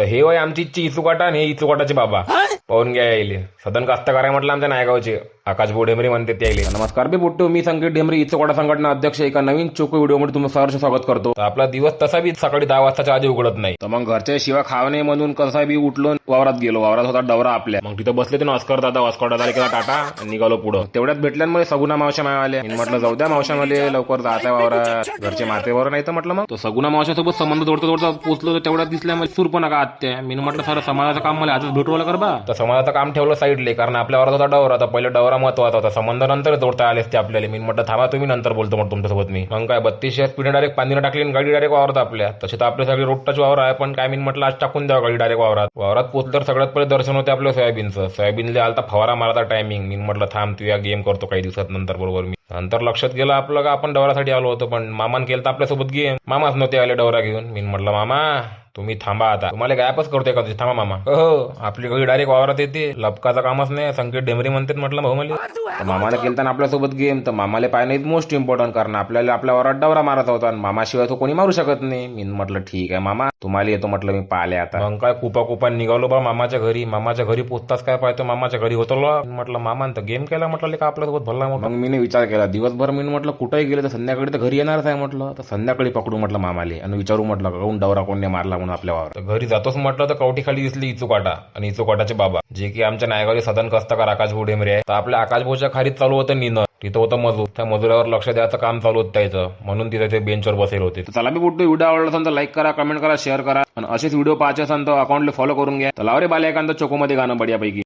तर हे वय आमची इचुकाटा आणि हे इचुकाटाचे बाबा. पाहून घ्या यायले. सदन कास्तकार आहे म्हटलं आमच्या नायगावचे. आकाश बोडेमरे म्हणते ते यायले. नमस्कार बे बुट्टू मी संकेत डेमरे इचुकाटा संघटना अध्यक्ष एका नवीन चोको व्हिडिओमध्ये तुम्ही सहर्ष स्वागत करतो. तर आपला दिवस तसा बी सकाळी दहा वाजताच्या आधी उघडत नाही. तर मग घरच्या शिवा खावं नाही म्हणून कसा बी उठलो वावरात गेलो. वावरात होता डवरा आपल्या. मग तिथं बसले ते ऑस्कर दादा ऑस्कर दादा केला टाटा आणि निघालो पुढं. तेवढ्यात भेटल्यामुळे सगुना मावशा मी म्हटलं जाऊ द्या मावशामध्ये लवकर जाता वावरात. घरचे मातेवर नाही तर म्हटलं मग. तो सगुना मावशासोबत संबंध जोडता जोडता पोचलो तर तेवढ्यात दिसल्यामुळे सूर पण नका आत्या? मी म्हटलं सर समाजाचं काम मला आजच भेटवलं कर बा. समाजाचं काम ठेवलं साईडले कारण आपल्या वरात होता डवर तर पहिले डवरा महत्त्वाचा होता. संबंध नंतर जोडता आले असते आपल्याला. मी म्हटलं थांबा तुम्ही नंतर बोलतो मग तुमच्यासोबत मी. मग काय बत्तीसशे स्पीड डायरेक्ट पाणी टाकली आणि गाडी डायरेक्ट वावरत आपल्या. तसे तर आपले सगळे रोड टच वावर आहे पण काय मी म्हटलं आज टाकून द्यावं गाडी डायरेक्ट वावरात. वावरात पोचलं तर सगळ्यात पहिले दर्शन होते आपल्या सोयाबीनचं. सोयाबीनला आलता फवारा मारता टायमिंग मी म्हटलं थांब तू या गेम करतो काही दिवसात नंतर बरोबर मी. नंतर लक्षात गेलं आपलं का आपण डवरासाठी आलो होतो पण मामान केलं तर आपल्यासोबत गेम मामाच नव्हते आले डवरा घेऊन. मी म्हटलं मामा तुम्ही थांबा आता. तुम्हाला गॅपच करतोय का थांबा मामा. हो आपली घरी डायरेक्ट वावरात येते. लपकाचं कामच नाही. संकेत डेमरी म्हणतात म्हटलं भाऊ मला. तर मामाला केलता ना आपल्यासोबत गेम तर मामाला पाय मोस्ट इम्पॉर्टंट कारण आपल्याला आपल्या वरात डवरा मारत होता. आणि मामाशिवाय तो कोणी मारू शकत नाही. मी म्हटलं ठीक आहे मामा. तुम्हाला येतो म्हटलं मी पाहिले आता. मग काय कुपा कुपा निघालो बा मामाच्या घरी. मामाच्या घरी पोचताच काय पाहतो? मामाच्या घरी होतो म्हटलं मामा तर गेम केला म्हटलं का आपल्यासोबत भरला मग मी विचार केला दिवसभर मी म्हटलं कुठेही गेले तर संध्याकाळी तर घरी येणारच आहे म्हटलं. तर संध्याकाळी पकडू म्हटलं मामाले. आणि विचारू म्हटलं काऊन डवरा कोणी मारला म्हणून आपल्या वावर घरी जातोच म्हटलं तर कवठी खाली दिसली इचुकाटा आणि इचुकाटाचे बाबा जे की आमच्या नायगावी सदन कस्तकार आकाश भोडेमरे आहे तर आपल्या आकाश भाऊच्या खालीच चालू होतं निनं तिथं होतं मजूर. त्या मजुरावर लक्ष द्यायचं काम चालू होतं त्याचं. म्हणून तिथे ते बेंचवर बसेल होते. तर चला मी कुठे व्हिडिओ आवडला असेल तर लाईक करा कमेंट करा शेअर करा. आणि असेच व्हिडिओ पाहायचे असेल तर अकाउंटला फॉलो करून घ्या. तर लावरे बाले एखादं चोकोमध्ये गाणं बढियापैकी.